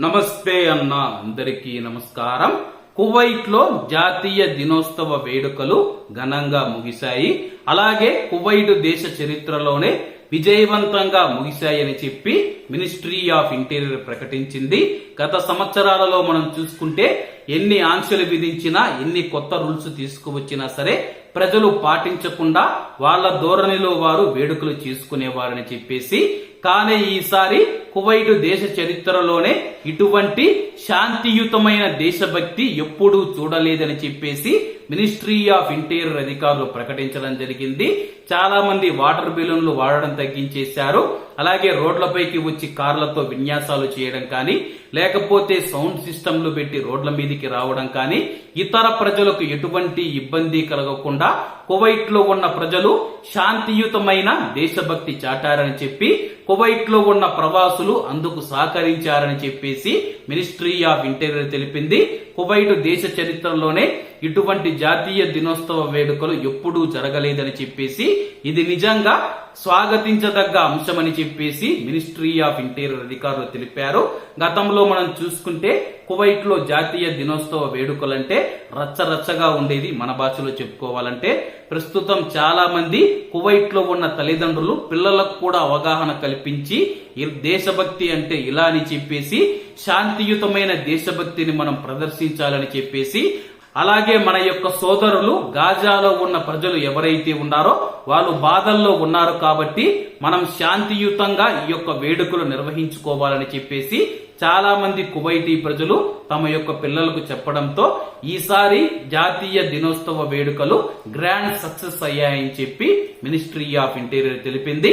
నమస్తే అన్న అందరికీ నమస్కారం. కువైట్లో జాతీయ దినోత్సవ వేడుకలు ఘనంగా ముగిశాయి. అలాగే కువైట్ దేశ చరిత్రలోనే విజయవంతంగా ముగిశాయని చెప్పి మినిస్ట్రీ ఆఫ్ ఇంటీరియర్ ప్రకటించింది. గత సంవత్సరాలలో మనం చూసుకుంటే ఎన్ని ఆంక్షలు విధించినా ఎన్ని కొత్త రూల్స్ తీసుకువచ్చినా సరే ప్రజలు పాటించకుండా వాళ్ళ ధోరణిలో వారు వేడుకలు చేసుకునేవారని చెప్పేసి కానీ ఈసారి కువైట్ దేశ చరిత్రలోనే ఇటువంటి శాంతియుతమైన దేశభక్తి ఎప్పుడూ చూడలేదని చెప్పేసి మినిస్ట్రీ ఆఫ్ ఇంటీరియర్ అధికారులు ప్రకటించడం జరిగింది. చాలా మంది వాటర్ బెలూన్లు వాడడం తగ్గించేశారు. అలాగే రోడ్లపైకి వచ్చి కార్లతో విన్యాసాలు చేయడం కానీ లేకపోతే సౌండ్ సిస్టంలు పెట్టి రోడ్ల మీదకి రావడం కానీ ఇతర ప్రజలకు ఎటువంటి ఇబ్బంది కలగకుండా కువైట్లో ఉన్న ప్రజలు శాంతియుతమైన దేశభక్తి చాటారని చెప్పి కువైట్లో ఉన్న ప్రవాసులు అందుకు సహకరించారని చెప్పేసి మినిస్ట్రీ ఆఫ్ ఇంటీరియర్ తెలిపింది. కువైట్ దేశ చరిత్రలోనే ఇటువంటి జాతీయ దినోత్సవ వేడుకలు ఎప్పుడూ జరగలేదని చెప్పేసి ఇది నిజంగా స్వాగతించదగ్గ అంశమని చెప్పేసి మినిస్ట్రీ ఆఫ్ ఇంటీరియర్ అధికారులు తెలిపారు. గతంలో మనం చూసుకుంటే కువైట్లో జాతీయ దినోత్సవ వేడుకలంటే రచ్చరచ్చగా ఉండేది మన భాషలో చెప్పుకోవాలంటే. ప్రస్తుతం చాలా మంది కువైట్లో ఉన్న తల్లిదండ్రులు పిల్లలకు కూడా అవగాహన కల్పించి దేశభక్తి అంటే ఇలా అని చెప్పేసి శాంతియుతమైన దేశభక్తిని మనం ప్రదర్శించాలని చెప్పేసి అలాగే మన యొక్క సోదరులు గాజాలో ఉన్న ప్రజలు ఎవరైతే ఉన్నారో వాళ్ళు బాధల్లో ఉన్నారు కాబట్టి మనం శాంతియుతంగా ఈ యొక్క వేడుకలు నిర్వహించుకోవాలని చెప్పేసి చాలా మంది కువైటీ ప్రజలు తమ యొక్క పిల్లలకు చెప్పడంతో ఈసారి జాతీయ దినోత్సవ వేడుకలు గ్రాండ్ సక్సెస్ అయ్యాయని చెప్పి మినిస్ట్రీ ఆఫ్ ఇంటీరియర్ తెలిపింది.